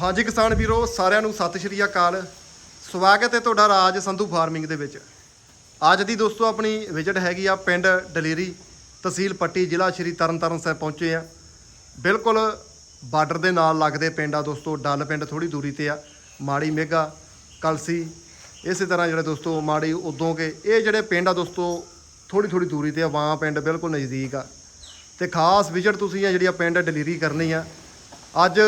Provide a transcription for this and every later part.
ਹਾਂਜੀ ਕਿਸਾਨ ਵੀਰੋ, ਸਾਰਿਆਂ ਨੂੰ ਸਤਿ ਸ਼੍ਰੀ ਅਕਾਲ। ਸਵਾਗਤ ਹੈ ਤੁਹਾਡਾ ਰਾਜ ਸੰਧੂ ਫਾਰਮਿੰਗ ਦੇ ਵਿੱਚ। ਅੱਜ ਦੀ ਦੋਸਤੋ ਆਪਣੀ ਵਿਜ਼ਿਟ ਹੈਗੀ ਆ ਪਿੰਡ ਡਲੇਰੀ, ਤਹਿਸੀਲ ਪੱਟੀ, ਜ਼ਿਲ੍ਹਾ ਸ਼੍ਰੀ ਤਰਨਤਾਰਨ ਸਾਹਿਬ ਪਹੁੰਚੇ ਆ। ਬਿਲਕੁਲ ਬਾਰਡਰ ਦੇ ਨਾਲ ਲੱਗਦੇ ਪਿੰਡ ਆ ਦੋਸਤੋ, ਡੱਲ ਪਿੰਡ ਥੋੜੀ ਦੂਰੀ ਤੇ ਆ, ਮਾੜੀ ਮੇਗਾ ਕਲਸੀ। ਇਸੇ ਤਰ੍ਹਾਂ ਜਿਹੜੇ ਦੋਸਤੋ, ਮਾੜੀ ਉਦੋਂ ਕੇ, ਇਹ ਜਿਹੜੇ ਪਿੰਡ ਆ ਦੋਸਤੋ ਥੋੜੀ ਥੋੜੀ ਦੂਰੀ ਤੇ ਆ, ਵਾਂ ਪਿੰਡ ਬਿਲਕੁਲ ਨਜ਼ਦੀਕ ਆ। ਤੇ ਖਾਸ ਵਿਜ਼ਿਟ ਤੁਸੀਂ ਆ ਜਿਹੜੀ ਆ ਪਿੰਡ ਡਲੀਰੀ ਕਰਨੀ ਆ। ਅੱਜ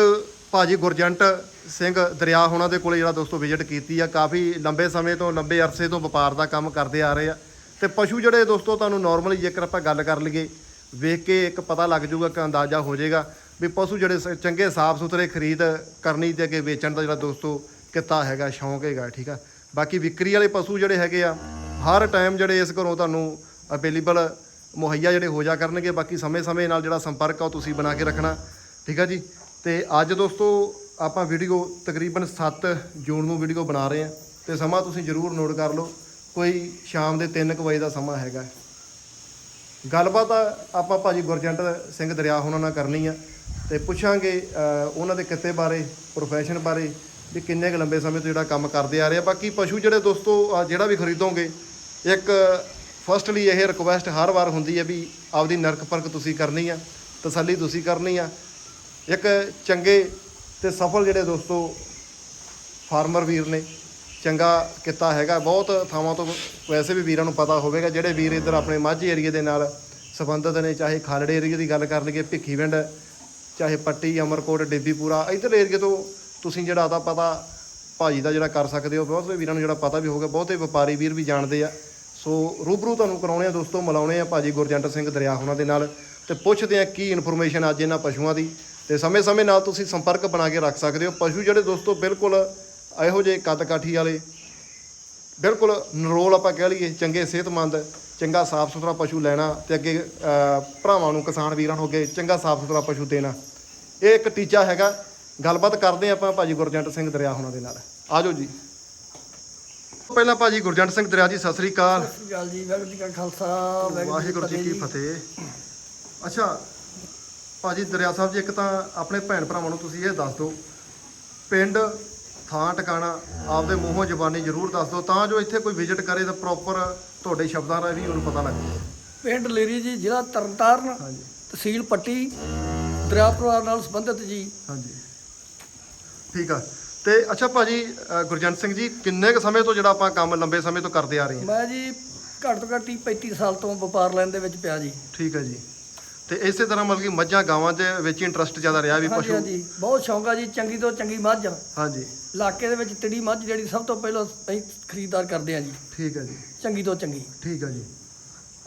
ਭਾਜੀ ਗੁਰਜੰਟ ਸਿੰਘ ਦਰਿਆ ਹੋਣਾ ਦੇ ਕੋਲੇ ਜਿਹੜਾ ਦੋਸਤੋ ਵਿਜ਼ਿਟ ਕੀਤੀ ਆ, ਕਾਫੀ ਲੰਬੇ ਸਮੇਂ ਤੋਂ, ਲੰਬੇ ਅਰਸੇ ਤੋਂ ਵਪਾਰ ਦਾ ਕੰਮ ਕਰਦੇ ਆ ਰਹੇ ਆ। ਤੇ ਪਸ਼ੂ ਜਿਹੜੇ ਦੋਸਤੋ ਤੁਹਾਨੂੰ ਨਾਰਮਲੀ ਜੇਕਰ ਆਪਾਂ ਗੱਲ ਕਰ ਲਈਏ, ਵੇਖ ਕੇ ਇੱਕ ਪਤਾ ਲੱਗ ਜਾਊਗਾ ਕਿ ਅੰਦਾਜ਼ਾ ਹੋ ਜਾਏਗਾ ਵੀ ਪਸ਼ੂ ਜਿਹੜੇ ਸ- ਚੰਗੇ ਸਾਫ਼ ਸੁਥਰੇ ਖਰੀਦ ਕਰਨੀ ਤੇ ਅੱਗੇ ਵੇਚਣ ਦਾ ਜਿਹੜਾ ਦੋਸਤੋ ਕਿੱਤਾ ਹੈਗਾ, ਸ਼ੌਂਕ ਹੈਗਾ, ਠੀਕ ਆ? ਬਾਕੀ ਵਿਕਰੀ ਵਾਲੇ ਪਸ਼ੂ ਜਿਹੜੇ ਹੈਗੇ ਆ, ਹਰ ਟਾਈਮ ਜਿਹੜੇ ਇਸ ਘਰੋਂ ਤੁਹਾਨੂੰ ਅਵੇਲੇਬਲ ਮੁਹੱਈਆ ਜਿਹੜੇ ਹੋ ਜਾ ਕਰਨਗੇ, ਬਾਕੀ ਸਮੇਂ-ਸਮੇਂ ਨਾਲ ਜਿਹੜਾ ਸੰਪਰਕ ਆ ਉਹ ਤੁਸੀਂ ਬਣਾ ਕੇ ਰੱਖਣਾ, ਠੀਕ ਆ ਜੀ? ਤੇ ਅੱਜ ਦੋਸਤੋ ਆਪਾਂ ਵੀਡੀਓ ਤਕਰੀਬਨ 7 ਜੂਨ ਨੂੰ ਵੀਡੀਓ ਬਣਾ ਰਹੇ ਹਾਂ ਤੇ ਸਮਾਂ ਤੁਸੀਂ ਜ਼ਰੂਰ ਨੋਟ ਕਰ ਲਓ, ਕੋਈ ਸ਼ਾਮ ਦੇ 3 ਵਜੇ ਦਾ ਸਮਾਂ ਹੈਗਾ। ਗੱਲਬਾਤ ਆਪਾਂ ਭਾਜੀ ਗੁਰਜੰਟ ਸਿੰਘ ਦਰਿਆ ਉਹਨਾਂ ਨਾਲ ਕਰਨੀ ਆ ਤੇ ਪੁੱਛਾਂਗੇ ਉਹਨਾਂ ਦੇ ਕਿੱਤੇ ਬਾਰੇ ਪ੍ਰੋਫੈਸ਼ਨ ਬਾਰੇ ਵੀ ਕਿੰਨੇ ਕੁ ਲੰਬੇ ਸਮੇਂ ਤੋਂ ਜਿਹੜਾ ਕੰਮ ਕਰਦੇ ਆ ਰਹੇ। ਆ ਬਾਕੀ ਪਸ਼ੂ ਜਿਹੜੇ ਦੋਸਤੋ ਜਿਹੜਾ ਵੀ ਖਰੀਦੋਗੇ, ਇੱਕ ਫਸਟਲੀ ਇਹ ਰਿਕੁਐਸਟ ਹਰ ਵਾਰ ਹੁੰਦੀ ਹੈ ਵੀ ਆਪਦੀ ਨਰਕ ਪਰਕ ਤੁਸੀਂ ਕਰਨੀ ਆ, ਤਸੱਲੀ ਤੁਸੀਂ ਕਰਨੀ ਆ। ਇੱਕ ਚੰਗੇ ਤੇ ਸਫਲ ਜਿਹੜੇ ਦੋਸਤੋ ਫਾਰਮਰ ਵੀਰ ਨੇ, ਚੰਗਾ ਕਿੱਤਾ ਹੈਗਾ। ਬਹੁਤ ਥਾਵਾਂ ਤੋਂ ਵੈਸੇ ਵੀ ਵੀਰਾਂ ਨੂੰ ਪਤਾ ਹੋਵੇਗਾ, ਜਿਹੜੇ ਵੀਰ ਇੱਧਰ ਆਪਣੇ ਮਾਝੇ ਏਰੀਏ ਦੇ ਨਾਲ ਸੰਬੰਧਿਤ ਨੇ, ਚਾਹੇ ਖਾਲੜੇ ਏਰੀਏ ਦੀ ਗੱਲ ਕਰ ਲਈਏ ਭਿੱਖੀ ਭਿੱਖੀਵਿੰਡ ਚਾਹੇ ਪੱਟੀ, ਅਮਰਕੋਟ, ਡੇਬੀਪੂਰਾ ਇੱਧਰ ਏਰੀਏ ਤੋਂ ਤੁਸੀਂ ਜਿਹੜਾ ਉਹਦਾ ਪਤਾ ਭਾਜੀ ਦਾ ਜਿਹੜਾ ਕਰ ਸਕਦੇ ਹੋ। ਬਹੁਤ ਵੀਰਾਂ ਨੂੰ ਜਿਹੜਾ ਪਤਾ ਵੀ ਹੋਊਗਾ, ਬਹੁਤੇ ਵਪਾਰੀ ਵੀਰ ਵੀ ਜਾਣਦੇ ਆ। ਸੋ ਰੂਬਰੂ ਤੁਹਾਨੂੰ ਕਰਾਉਣੇ ਆ ਦੋਸਤੋ, ਮਿਲਾਉਣੇ ਆ ਭਾਜੀ ਗੁਰਜੰਟ ਸਿੰਘ ਦਰਿਆ ਉਹਨਾਂ ਦੇ ਨਾਲ ਤੇ ਪੁੱਛਦੇ ਆ ਕੀ ਇਨਫੋਰਮੇਸ਼ਨ ਅੱਜ ਇਹਨਾਂ ਪਸ਼ੂਆਂ ਦੀ। ਤੇ ਸਮੇਂ-ਸਮੇਂ ਨਾਲ ਤੁਸੀਂ ਸੰਪਰਕ ਬਣਾ ਕੇ ਰੱਖ ਸਕਦੇ ਹੋ। ਪਸ਼ੂ ਜਿਹੜੇ ਦੋਸਤੋ ਬਿਲਕੁਲ ਇਹੋ ਜਿਹੇ ਕੱਦ ਕਾਠੀ ਵਾਲੇ ਬਿਲਕੁਲ ਨਰੋਲ ਆਪਾਂ ਕਹਿ ਲਈਏ ਚੰਗੇ ਸਿਹਤਮੰਦ ਚੰਗਾ ਸਾਫ਼ ਸੁਥਰਾ ਪਸ਼ੂ ਲੈਣਾ ਤੇ ਅੱਗੇ ਭਰਾਵਾਂ ਨੂੰ ਕਿਸਾਨ ਵੀਰਾਂ ਨੂੰ ਅੱਗੇ ਚੰਗਾ ਸਾਫ਼ ਸੁਥਰਾ ਪਸ਼ੂ ਦੇਣਾ। ਇਹ ਇੱਕ ਟੀਚਾ ਹੈਗਾ। ਗੱਲਬਾਤ ਕਰਦੇ ਆਪਾਂ ਭਾਜੀ ਗੁਰਜੰਟ ਸਿੰਘ ਦਰਿਆ ਹੋਣਾ ਦੇ ਨਾਲ। ਆਜੋ ਜੀ। ਪਹਿਲਾਂ ਭਾਜੀ ਗੁਰਜੰਟ ਸਿੰਘ ਦਰਿਆ ਜੀ ਸਤਿ ਸ੍ਰੀ ਅਕਾਲ। ਸਤਿ ਸ਼੍ਰੀ ਅਕਾਲ ਜੀ ਵਾਹਿਗੁਰੂ ਜੀ ਕਾ ਖਾਲਸਾ ਵਾਹਿਗੁਰੂ ਜੀ ਕੀ ਫਤਿਹ। ਅੱਛਾ ਭਾਜੀ ਦਰਿਆ ਸਾਹਿਬ ਜੀ ਇੱਕ ਤਾਂ ਆਪਣੇ ਭੈਣ ਭਰਾਵਾਂ ਨੂੰ ਤੁਸੀਂ ਇਹ ਦੱਸ ਦਿਓ ਪਿੰਡ ਥਾਂ ਟਿਕਾਣਾ ਆਪਦੇ ਮੂੰਹੋਂ ਜ਼ਬਾਨੀ ਜ਼ਰੂਰ ਦੱਸ ਦਿਓ ਤਾਂ ਜੋ ਇੱਥੇ ਕੋਈ ਵਿਜ਼ਿਟ ਕਰੇ ਤਾਂ ਪ੍ਰੋਪਰ ਤੁਹਾਡੇ ਸ਼ਬਦਾਂ ਰਾਹੀਂ ਵੀ ਉਹਨੂੰ ਪਤਾ ਲੱਗ ਜਾਵੇ। ਪਿੰਡ ਲੇਰੀ ਜੀ ਜ਼ਿਲ੍ਹਾ ਤਰਨਤਾਰਨ ਹਾਂਜੀ। ਤਹਿਸੀਲ ਪੱਟੀ ਦਰਿਆ ਪਰਿਵਾਰ ਨਾਲ ਸੰਬੰਧਿਤ ਜੀ। ਹਾਂਜੀ। ਠੀਕ ਆ। ਤੇ ਅੱਛਾ ਭਾਜੀ ਅ, ਗੁਰਜੰਟ ਸਿੰਘ ਜੀ ਕਿੰਨੇ ਕੁ ਸਮੇਂ ਤੋਂ ਜਿਹੜਾ ਆਪਾਂ ਕੰਮ ਲੰਬੇ ਸਮੇਂ ਤੋਂ ਕਰਦੇ ਆ ਰਹੇ ਹਾਂ? ਮੈਂ ਜੀ ਘੱਟ ਤੋਂ ਘੱਟ ਹੀ 35 ਸਾਲ ਤੋਂ ਵਪਾਰ ਲੈਣ ਦੇ ਵਿੱਚ ਪਿਆ ਜੀ। ਠੀਕ ਹੈ ਜੀ। ਤੇ ਇਸੇ ਤਰ੍ਹਾਂ ਮਤਲਬ ਕਿ ਮੱਝਾਂ ਗਾਵਾਂ ਦੇ ਵਿੱਚ ਇੰਟਰਸਟ ਜ਼ਿਆਦਾ ਰਿਹਾ ਵੀ ਹਾਂਜੀ ਪਸ਼ੂ। ਹਾਂਜੀ। ਬਹੁਤ ਸ਼ੌਂਕ ਆ ਜੀ ਚੰਗੀ ਤੋਂ ਚੰਗੀ ਮੱਝ। ਹਾਂਜੀ। ਇਲਾਕੇ ਦੇ ਵਿੱਚ ਤੜੀ ਮੱਝ ਜਿਹੜੀ ਸਭ ਤੋਂ ਪਹਿਲਾਂ ਅਸੀਂ ਖਰੀਦਦਾਰ ਕਰਦੇ ਆ ਜੀ। ਠੀਕ ਹੈ ਜੀ। ਚੰਗੀ ਤੋਂ ਚੰਗੀ। ਠੀਕ ਹੈ ਜੀ।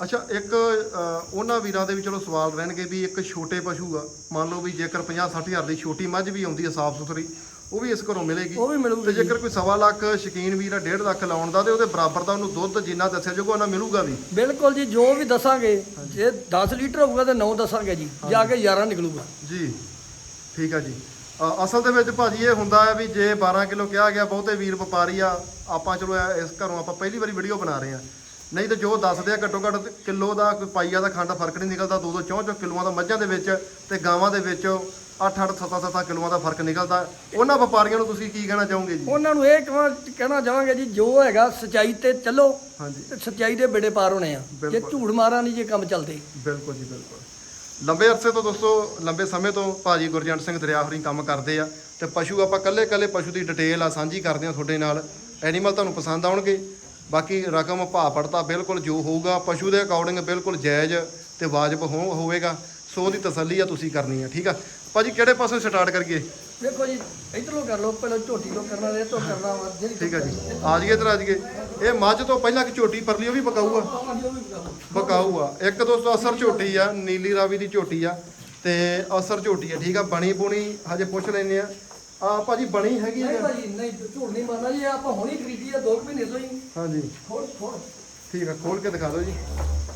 ਅੱਛਾ ਇੱਕ ਅ, ਉਹਨਾਂ ਵੀਰਾਂ ਦੇ ਵੀ ਚਲੋ ਸਵਾਲ ਰਹਿਣਗੇ ਵੀ ਇੱਕ ਛੋਟੇ ਪਸ਼ੂ ਆ। ਮੰਨ ਲਓ ਵੀ ਜੇਕਰ 50 60 ਹਜ਼ਾਰ ਦੀ ਛੋਟੀ ਮੱਝ ਵੀ ਆਉਂਦੀ ਹੈ ਸਾਫ਼ ਸੁਥਰੀ ਉਹ ਵੀ ਇਸ ਘਰੋਂ ਮਿਲੇਗੀ। ਉਹ ਵੀ ਮਿਲੂਗੀ ਤੇ ਜੇਕਰ ਕੋਈ ਸਵਾ ਲੱਖ ਸ਼ਕੀਨ ਵੀਰ ਆ 1.5 ਲੱਖ ਲਾਉਣ ਦਾ ਤੇ ਉਹਦੇ ਬਰਾਬਰ ਦਾ ਉਹਨੂੰ ਦੁੱਧ ਜਿੰਨਾ ਦੱਸਿਆ ਜਾਊਗਾ ਉਹਨਾਂ ਮਿਲੂਗਾ ਵੀ। ਬਿਲਕੁਲ ਜੀ ਜੋ ਵੀ ਦੱਸਾਂਗੇ ਜੇ 10 ਲੀਟਰ ਹੋਊਗਾ ਤਾਂ 9 ਦੱਸਾਂਗੇ ਜੀ ਜਾ ਕੇ 11 ਨਿਕਲੂਗਾ। ਜੀ ਠੀਕ ਆ ਜੀ। ਅਸਲ ਦੇ ਵਿੱਚ ਭਾਜੀ ਇਹ ਹੁੰਦਾ ਹੈ ਵੀ ਜੇ 12 ਕਿਲੋ ਕਿਹਾ ਗਿਆ ਬਹੁਤੇ ਵੀਰ ਵਪਾਰੀ ਆ ਆਪਾਂ ਚਲੋ ਇਸ ਘਰੋਂ ਆਪਾਂ ਪਹਿਲੀ ਵਾਰੀ ਵੀਡੀਓ ਬਣਾ ਰਹੇ ਆ ਨਹੀਂ ਤਾਂ ਜੋ ਦੱਸਦੇ ਆ ਘੱਟੋ ਘੱਟ ਕਿਲੋ ਦਾ ਕੋਈ ਪਾਈਆ ਦਾ ਖੰਡ ਫ਼ਰਕ ਨਹੀਂ ਨਿਕਲਦਾ ਦੋ ਦੋ ਚੌਂ ਚੌਂ ਕਿਲੋਆਂ ਦਾ ਮੱਝਾਂ ਦੇ ਵਿੱਚ ਤੇ ਗਾਵਾਂ ਦੇ ਵਿੱਚ 8 8 7 7 ਕਿਲੋਆਂ ਦਾ ਫ਼ਰਕ ਨਿਕਲਦਾ। ਉਹਨਾਂ ਵਪਾਰੀਆਂ ਨੂੰ ਤੁਸੀਂ ਕੀ ਕਹਿਣਾ ਚਾਹੋਗੇ ਜੀ? ਉਹਨਾਂ ਨੂੰ ਇਹ ਕਹਾਂ- ਕਹਿਣਾ ਚਾਹਾਂਗੇ ਜੀ ਜੋ ਹੈਗਾ ਸਚਾਈ ਤੇ ਚੱਲੋ ਹਾਂਜੀ। ਤੇ ਸਚਾਈ ਦੇ ਬੇੜੇ ਪਾਰ ਹੋਣੇ ਆ। ਜੇ ਬਿਲਕੁਲ। ਝੂਠ ਮਾਰਾਂ ਨਹੀਂ ਜੇ ਕੰਮ ਚੱਲਦੇ। ਬਿਲਕੁਲ ਜੀ ਬਿਲਕੁਲ। ਲੰਬੇ ਅਰਸੇ ਤੋਂ ਦੋਸਤੋ ਲੰਬੇ ਸਮੇਂ ਤੋਂ ਭਾਜੀ ਗੁਰਜੰਟ ਸਿੰਘ ਦਰਿਆ ਹੋਰੀ ਕੰਮ ਕਰਦੇ ਆ ਤੇ ਪਸ਼ੂ ਆਪਾਂ ਕੱਲੇ ਕੱਲੇ ਪਸ਼ੂ ਦੀ ਡਿਟੇਲ ਆ ਸਾਂਝੀ ਕਰਦੇ ਆ ਤੁਹਾਡੇ ਨਾਲ। ਐਨੀਮਲ ਤੁਹਾਨੂੰ ਪਸੰਦ ਆਉਣਗੇ। ਬਾਕੀ ਰਕਮ ਭਾਅ ਪੜਤਾ ਬਿਲਕੁਲ ਜੋ ਹੋਊਗਾ ਪਸ਼ੂ ਦੇ ਅਕੋਰਡਿੰਗ ਬਿਲਕੁਲ ਜਾਇਜ਼ ਤੇ ਵਾਜਬ ਹੋ ਹੋਵੇਗਾ। ਸੋ ਉਹਦੀ ਤਸੱਲੀ ਆ ਤੁਸੀਂ ਕਰਨੀ ਆ ਠੀਕ ਆ? ਭਾਜੀ ਕਿਹੜੇ ਪਾਸੋਂ ਸਟਾਰਟ ਕਰੀਏ? ਦੇਖੋ ਜੀ ਇਧਰੋਂ ਕਰ ਲਓ ਪਹਿਲਾਂ ਝੋਟੀ ਤੋਂ ਕਰਨਾ ਇਹ ਤੋਂ ਕਰਨਾ ਵਾ ਜਿਹੜੀ ਠੀਕ ਆ ਜੀ। ਆ ਜਾਈਏ ਇੱਧਰ ਆ ਜਾਈਏ। ਇਹ ਮੱਝ ਤੋਂ ਪਹਿਲਾਂ ਕਿ ਝੋਟੀ ਪਰਲੀ ਉਹ ਵੀ ਪਕਾਊ ਆ ਬਕਾਊ ਆ ਇੱਕ ਦੋਸਤੋ ਅਸਰ ਝੋਟੀ ਆ ਨੀਲੀ ਰਾਵੀ ਦੀ ਝੋਟੀ ਆ ਤੇ ਅਸਰ ਝੋਟੀ ਆ ਠੀਕ ਆ? ਬਣੀ ਬੁਣੀ ਹਜੇ ਪੁੱਛ ਲੈਨੇ ਆ। ਆ ਭਾਜੀ ਬਣੀ ਹੈਗੀ ਨਹੀਂ ਭਾਜੀ ਨਹੀਂ ਝੂਠ ਨਹੀਂ ਮਾਰਨਾ ਜੀ ਆਪਾਂ ਹੁਣੀ ਖਰੀਦੀ ਆ 2 ਮਹੀਨੇ ਤੋਂ ਹੀ। ਹਾਂਜੀ। ਥੋੜ ਥੋੜ ਠੀਕ ਆ ਖੋਲ ਕੇ ਦਿਖਾ ਦਿਓ ਜੀ।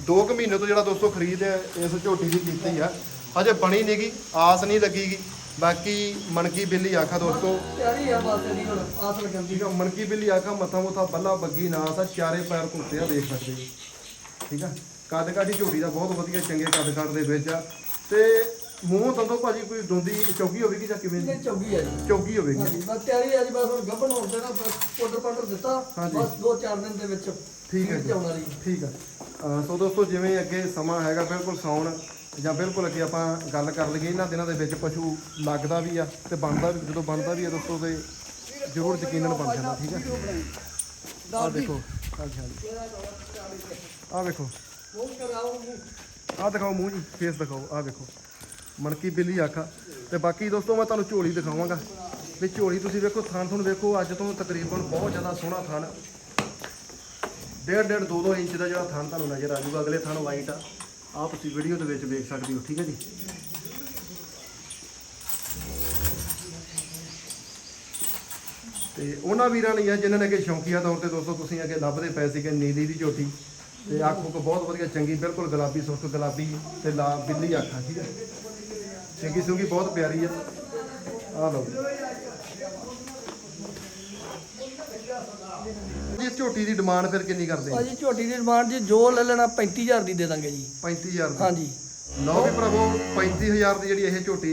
2 ਕੁ ਮਹੀਨੇ ਤੋਂ ਜਿਹੜਾ ਦੋਸਤੋ ਖਰੀਦ ਇਸ ਝੋਟੀ ਦੀ ਕੀਤੀ ਆ। ਹਜੇ ਬਣੀ ਨਹੀਂਗੀ ਆਸ ਨਹੀਂ ਲੱਗੀਗੀ। ਬਾਕੀ ਮਣਕੀ ਬਿੱਲੀ ਆਖਾ ਦੋਸਤੋ। ਤਿਆਰੀ ਆ ਬਸ ਦੀ ਹੁਣ ਆਸ ਲੱਗਣ ਦੀ। ਠੀਕ ਆ ਮਣਕੀ ਬਿੱਲੀ ਆਖਾ ਮੱਥਾ ਮੁੱਥਾ ਬੱਲਾ ਬੱਗੀ ਨਾਸ ਆ ਚਾਰੇ ਪੈਰ ਘੁੱਟੇ ਆ ਦੇਖ ਸਕਦੇ ਜੀ ਠੀਕ ਆ? ਕੱਦ ਕਾਠੀ ਝੋਟੀ ਦਾ ਬਹੁਤ ਵਧੀਆ ਚੰਗੇ ਕੱਦ ਕਾਠ ਦੇ ਵਿੱਚ ਆ। ਤੇ ਮੂੰਹ ਤੋਂ ਭਾਜੀ ਕੋਈ ਦੁੰਦੀ ਚੌਗੀ ਹੋਵੇਗੀ ਜਾਂ ਕਿਵੇਂ? ਇਹ ਚੌਗੀ ਆ ਜੀ। ਚੌਗੀ ਹੋਵੇਗੀ। ਹਾਂਜੀ ਬਸ ਤਿਆਰੀ ਆ ਜੀ ਬਸ ਹੁਣ ਗੱਭਣ ਹੋਣ ਤੇ ਨਾ ਪਾਊਡਰ ਪਾਊਡਰ ਦਿੱਤਾ। ਹਾਂਜੀ। ਬਸ 2-4 ਦਿਨ ਦੇ ਵਿੱਚ ਠੀਕ ਹੈ ਜੀ। ਤੇ ਆਉਣ ਵਾਲੀ। ਠੀਕ ਆ। ਅਹ ਸੋ ਦੋਸਤੋ ਜਿਵੇਂ ਅੱਗੇ ਸਮਾਂ ਹੈਗਾ ਬਿਲਕੁਲ ਸੌਣ ਜਾਂ ਬਿਲਕੁਲ ਅੱਗੇ ਆਪਾਂ ਗੱਲ ਕਰ ਲਈਏ ਇਹਨਾਂ ਦਿਨਾਂ ਦੇ ਵਿੱਚ ਪਸ਼ੂ ਲੱਗਦਾ ਵੀ ਆ ਤੇ ਬਣਦਾ ਵੀ ਜਦੋਂ ਬਣਦਾ ਵੀ ਆ ਦੋਸਤੋ ਤੇ ਜ਼ਰੂਰ ਯਕੀਨਨ ਬਣ ਜਾਂਦਾ ਠੀਕ ਆ? ਆ ਦੇਖੋ ਆ ਵੇਖੋ। ਆ ਦਿਖਾਓ ਮੂੰਹ ਜੀ ਫੇਸ ਦਿਖਾਓ ਆ ਵੇਖੋ। ਮਣਕੀ ਬਿੱਲੀ ਅੱਖ ਆ। ਤੇ ਬਾਕੀ ਦੋਸਤੋ ਮੈਂ ਤੁਹਾਨੂੰ ਝੋਲੀ ਦਿਖਾਵਾਂਗਾ। ਵੀ ਝੋਲੀ ਤੁਸੀਂ ਵੇਖੋ ਥਣ ਤੁਹਾਨੂੰ ਵੇਖੋ ਅੱਜ ਤੋਂ ਤਕਰੀਬਨ ਬਹੁਤ ਜ਼ਿਆਦਾ ਸੋਹਣਾ ਥਣ ਡੇਢ ਡੇਢ ਦੋ ਦੋ ਇੰਚ ਦਾ ਜਿਹੜਾ ਥਣ ਤੁਹਾਨੂੰ ਨਜ਼ਰ ਆ ਜਾਊਗਾ ਅਗਲੇ ਥਣ ਵਾਈਟ ਆ। ਆਹ ਤੁਸੀਂ ਵੀਡੀਓ ਦੇ ਵਿੱਚ ਵੇਖ ਸਕਦੇ ਹੋ, ਠੀਕ ਹੈ ਜੀ? ਤੇ ਉਹਨਾਂ ਵੀਰਾਂ ਲਈ ਆ ਜਿਨ੍ਹਾਂ ਨੇ ਕਿ ਸ਼ੌਂਕੀਆ ਤੌਰ ਤੇ ਦੋਸਤੋ, ਤੁਸੀਂ ਅੱਗੇ ਲੱਭਦੇ ਪਏ ਸੀਗੇ ਨੀਲੀ ਦੀ ਝੋਟੀ। ਤੇ ਅੱਖ ਕੋ ਬਹੁਤ ਵਧੀਆ, ਚੰਗੀ, ਬਿਲਕੁਲ ਗੁਲਾਬੀ, ਸੁਰਖ ਗੁਲਾਬੀ ਤੇ ਲਾ ਬਿੱਲੀ ਅੱਖ ਠੀਕ ਹੈ? ਚੰਗੀ ਸੁੰਗੀ ਬਹੁਤ ਪਿਆਰੀ ਆ। ਆ ਲਓ ਜੀ ਝੋਟੀ ਦੀ ਡਿਮਾਂਡ ਫਿਰ ਕਿੰਨੀ ਕਰਦੇ ਆ ਭਾਜੀ ਝੋਟੀ ਦੀ ਡਿਮਾਂਡ ਜੀ ਜੋ ਲੈ ਲੈਣਾ 35000 ਦੀ ਦੇ ਦਾਂਗੇ ਜੀ। 35000 ਦੀ? ਹਾਂਜੀ। ਲਓ ਵੀ ਭਰਾਵੋ 35000 ਦੀ ਜਿਹੜੀ ਇਹ ਝੋਟੀ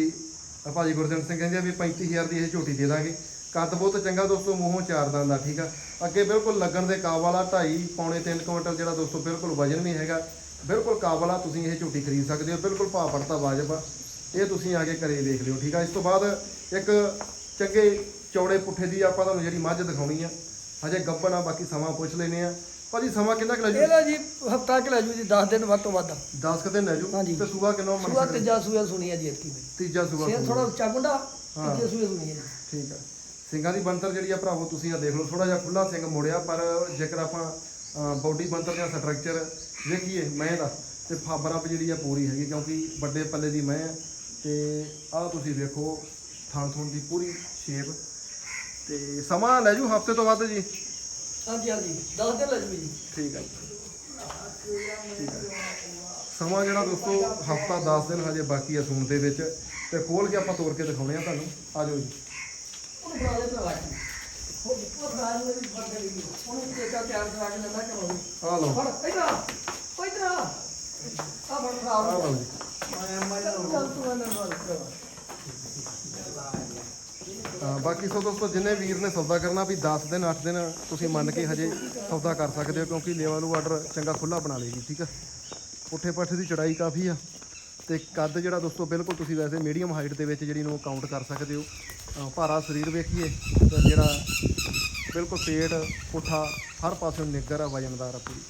ਆ ਭਾਜੀ ਗੁਰਜੰਟ ਸਿੰਘ ਕਹਿੰਦੇ ਆ ਵੀ 35000 ਦੀ ਇਹ ਝੋਟੀ ਦੇ ਦਾਂਗੇ। ਕੱਦ ਬਹੁਤ ਚੰਗਾ ਦੋਸਤੋ ਮੂੰਹੋਂ ਚਾਰ ਦੰਦ ਦਾ ਠੀਕ ਆ? ਅੱਗੇ ਬਿਲਕੁਲ ਲੱਗਣ ਦੇ ਕਾਬ ਵਾਲਾ 2.5 ਪੌਣੇ 3 ਕੁਇੰਟਲ ਜਿਹੜਾ ਦੋਸਤੋ ਬਿਲਕੁਲ ਵਜਨ ਵੀ ਹੈਗਾ। ਬਿਲਕੁਲ ਕਾਬ ਵਾਲਾ ਤੁਸੀਂ ਇਹ ਝੋਟੀ ਖਰੀਦ ਸਕਦੇ ਹੋ ਬਿਲਕੁਲ ਭਾਅ ਪੜਤਾ ਵਾਜਬ ਆ। ਇਹ ਤੁਸੀਂ ਆ ਕੇ ਘਰੇ ਦੇਖ ਲਿਓ ਠੀਕ ਆ? ਇਸ ਤੋਂ ਬਾਅਦ ਇੱਕ ਚੰਗੇ ਚੌੜੇ ਪੁੱਠੇ ਦੀ ਆਪਾਂ ਤੁਹਾਨੂੰ ਜਿਹੜੀ ਮੱਝ ਦਿਖਾਉਣੀ ਆ ਹਜੇ ਗੱਬਣ ਆ ਬਾਕੀ ਸਮਾਂ ਪੁੱਛ ਲੈਨੇ ਆ ਭਾਜੀ ਸਮਾਂ ਕਿੰਨਾ ਕੁ ਲੈ ਜੂ? ਇਹਦਾ ਜੀ ਹਫਤਾ ਕਿ ਲੈ ਜੂ ਜੀ 10 ਦਿਨ ਵੱਧ ਤੋਂ ਵੱਧ। 10 ਕੁ ਦਿਨ ਲੈ ਜੂ। ਤੇ ਸੂਬਾ ਕਿੰਨਾ ਮੰਨ ਸੁਆ ਸਕਦੇ? ਤੀਜਾ ਸੂਆ ਸੁਣੀ ਹੈ ਜੀ ਇਤਕੀ ਮੇਰੀ ਤੀਜਾ ਸੂਬਾ ਸੇਰ ਥੋੜਾ ਉੱਚਾ ਗੁੰਡਾ ਹਾਂ। ਤੀਜੇ ਸੂਏ ਸੁਣੀ ਹੈ ਜੀ। ਠੀਕ ਆ। ਸਿੰਘਾਂ ਦੀ ਬੰਤਰ ਜਿਹੜੀ ਆ ਭਰਾਵੋ ਤੁਸੀਂ ਆ ਦੇਖ ਲਓ ਥੋੜਾ ਜਿਹਾ ਖੁੱਲਾ ਸਿੰਘ ਮੋੜਿਆ ਪਰ ਜੇਕਰ ਆਪਾਂ ਬਾਡੀ ਬੰਤਰ ਜਾਂ ਸਟਰਕਚਰ ਵੇਖੀਏ ਮੈਂ ਦਾ ਤੇ ਫਾਬਰਾ ਜਿਹੜੀ ਆ ਪੂਰੀ ਹੈਗੀ ਕਿਉਂਕਿ ਵੱਡੇ ਪੱਲੇ ਦੀ ਮੈਂ ਆ ਤੇ ਆਹ ਤੁਸੀਂ ਵੇਖੋ ਥਣ ਥਣ ਦੀ ਪੂਰੀ ਸ਼ੇਪ ਤੇ ਸਮਾਂ ਲੈ ਜੂ ਹਫ਼ਤੇ ਤੋਂ ਵੱਧ ਜੀ? ਹਾਂਜੀ ਹਾਂਜੀ। 10 ਦਿਨ ਲੈ ਜੂ। ਜੀ। ਠੀਕ ਆ ਸਮਾਂ ਜਿਹੜਾ ਦੋਸਤੋ ਹਫਤਾ 10 ਦਿਨ ਹਜੇ ਬਾਕੀ ਆ ਸੂਣ ਦੇ ਵਿੱਚ। ਤੇ ਖੋਲ ਕੇ ਆਪਾਂ ਤੋੜ ਕੇ ਦਿਖਾਉਣੇ ਆ ਤੁਹਾਨੂੰ। ਆ ਜਾਓ ਜੀ। ਉਹਨੂੰ ਬਣਾ ਦੇ ਭਰਾ ਜੀ। ਉਹ ਉਹ ਬਣਾ ਦੇ ਵੀ ਫੜ ਕੇ ਲਈ ਉਹਨੂੰ ਟੇਕਾ ਤਿਆਰ ਕਰਾ ਕੇ ਲੈਣਾ ਕਰੋ ਆ ਲਓ। ਫੜ ਇਧਰ ਆ। ਓ ਇਧਰ ਆ। ਆ ਫੜ ਖਾ। ਆ ਲਓ ਜੀ। ਚੱਲ ਤੂੰ ਇਹਨਾਂ ਨਾਲ ਭਰਾ ਹਾਂ, ਬਾਕੀ ਸੋ ਦੋਸਤੋ ਜਿੰਨੇ ਵੀਰ ਨੇ ਸੌਦਾ ਕਰਨਾ ਵੀ 10 ਦਿਨ 8 ਦਿਨ ਤੁਸੀਂ ਮੰਨ ਕੇ ਹਜੇ ਸੌਦਾ ਕਰ ਸਕਦੇ ਹੋ ਕਿਉਂਕਿ ਲੇਵਾ ਲੂ ਆਰਡਰ ਚੰਗਾ ਖੁੱਲਾ ਬਣਾ ਲੇਗੀ ਠੀਕ ਆ? ਪੁੱਠੇ ਪੱਠੇ ਦੀ ਚੜਾਈ ਕਾਫੀ ਆ। ਤੇ ਕੱਦ ਜਿਹੜਾ ਦੋਸਤੋ ਬਿਲਕੁਲ ਤੁਸੀਂ ਵੈਸੇ ਮੀਡੀਅਮ ਹਾਈਟ ਦੇ ਵਿੱਚ ਜਿਹੜੀ ਨੂੰ ਕਾਊਂਟ ਕਰ ਸਕਦੇ ਹੋ। ਭਾਰਾ ਸਰੀਰ ਵੇਖੀਏ ਤਾਂ ਜਿਹੜਾ ਬਿਲਕੁਲ ਪੇਟ ਪੁੱਠਾ ਹਰ ਪਾਸਿਓਂ ਨਿੱਗਰ ਆ ਵਜਨਦਾਰ ਆ ਪੂਰੀ।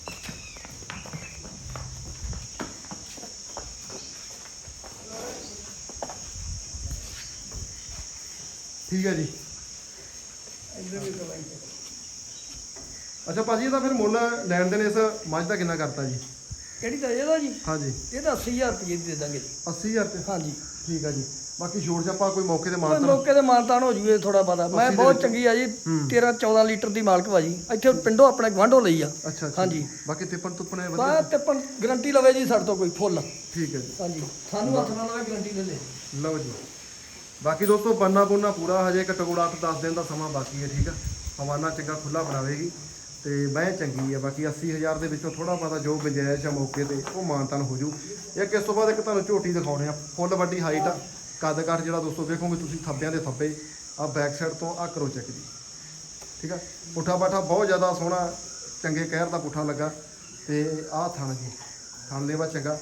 ਠੀਕ ਹੈ ਜੀ। ਇਧਰ ਵੀ ਕਰਵਾਈ ਅੱਛਾ ਭਾਜੀ ਇਹਦਾ ਫਿਰ ਮੁੱਲ ਲੈਣ ਦੇ ਨੇ ਇਸ ਮੱਝ ਦਾ ਕਿੰਨਾ ਕਰਤਾ ਜੀ? ਕਿਹੜੀ ਦਾ ਇਹਦਾ ਜੀ? ਹਾਂਜੀ। ਇਹਦਾ 80000 ਰੁਪਏ ਦੀ ਦਾਂਗੇ ਜੀ। 80000 ਤੇ ਹਾਂਜੀ। ਠੀਕ ਆ ਜੀ। ਬਾਕੀ ਛੋੜ ਛਾਪਾ ਕੋਈ ਮੌਕੇ ਤੇ ਮਾਰਤਾ ਮੌਕੇ ਤੇ ਮਾਨਤਾਨ ਹੋ ਜੂਏ ਥੋੜਾ ਬਾਦਾ ਮੈਂ ਬਹੁਤ। ਚੰਗੀ ਆ ਜੀ 13 14 ਲੀਟਰ ਦੀ ਮਾਲਕ ਵਾ ਜੀ। ਇੱਥੇ ਪਿੰਡੋਂ ਆਪਣੇ ਗਵਾਂਢੋਂ ਲਈ ਆ। ਅੱਛਾ ਹਾਂਜੀ। ਬਾਕੀ ਤਿੱਪਣ ਤੁੱਪਣੇ ਵਧੀਆ ਬਾ ਤੇ ਗਰੰਟੀ ਲਵੇ ਜੀ ਸਾਡੇ ਤੋਂ ਕੋਈ ਫੁੱਲ। ਠੀਕ ਹੈ ਜੀ। ਹਾਂਜੀ। ਸਾਨੂੰ ਹੱਥ ਨਾਲ ਲਵੇ ਗਰੰਟੀ ਲੈ ਲੈ। ਲਓ ਜੀ। ਬਾਕੀ ਦੋਸਤੋ, ਬੰਨਾ ਬੁੰਨਾ ਪੂਰਾ, ਹਜੇ ਘੱਟੋ ਘੱਟ 8-10 ਦਿਨ ਦਾ ਸਮਾਂ ਬਾਕੀ ਹੈ, ਠੀਕ ਆ? ਹਵਾਨਾ ਚੰਗਾ ਖੁੱਲਾ ਬਣਾਵੇਗੀ ਤੇ ਮੈਂ ਚੰਗੀ ਆ। ਬਾਕੀ 80000 ਦੇ ਵਿੱਚੋਂ ਥੋੜਾ ਬਹੁਤਾ ਜੋ ਗੁੰਜਾਇਸ਼ ਆ ਮੌਕੇ ਤੇ, ਉਹ ਮਾਨਤਾਨ ਹੋ ਜੂ। ਇੱਕ ਇਸ ਤੋਂ ਬਾਅਦ ਇੱਕ ਤੁਹਾਨੂੰ ਝੋਟੀ ਦਿਖਾਉਣੇ ਆ। ਫੁੱਲ ਵੱਡੀ ਹਾਈਟ ਆ। ਕੱਦ ਕੱਟ ਜਿਹੜਾ ਦੋਸਤੋ ਵੇਖੋਗੇ ਤੁਸੀਂ ਥੱਬਿਆਂ ਦੇ ਥੱਬੇ। ਆ ਬੈਕ ਸਾਈਡ ਤੋਂ ਆ ਕਰੋ ਚੱਕ ਜੀ। ਠੀਕ ਆ? ਪੁੱਠਾ ਬਾਠਾ ਬਹੁਤ ਜ਼ਿਆਦਾ ਸੋਹਣਾ, ਚੰਗੇ ਕਹਿਰ ਦਾ ਪੁੱਠਾ ਲੱਗਾ। ਤੇ ਆਹ ਥਣ ਜੀ, ਥਣ ਲੈਵਾ ਚੰਗਾ।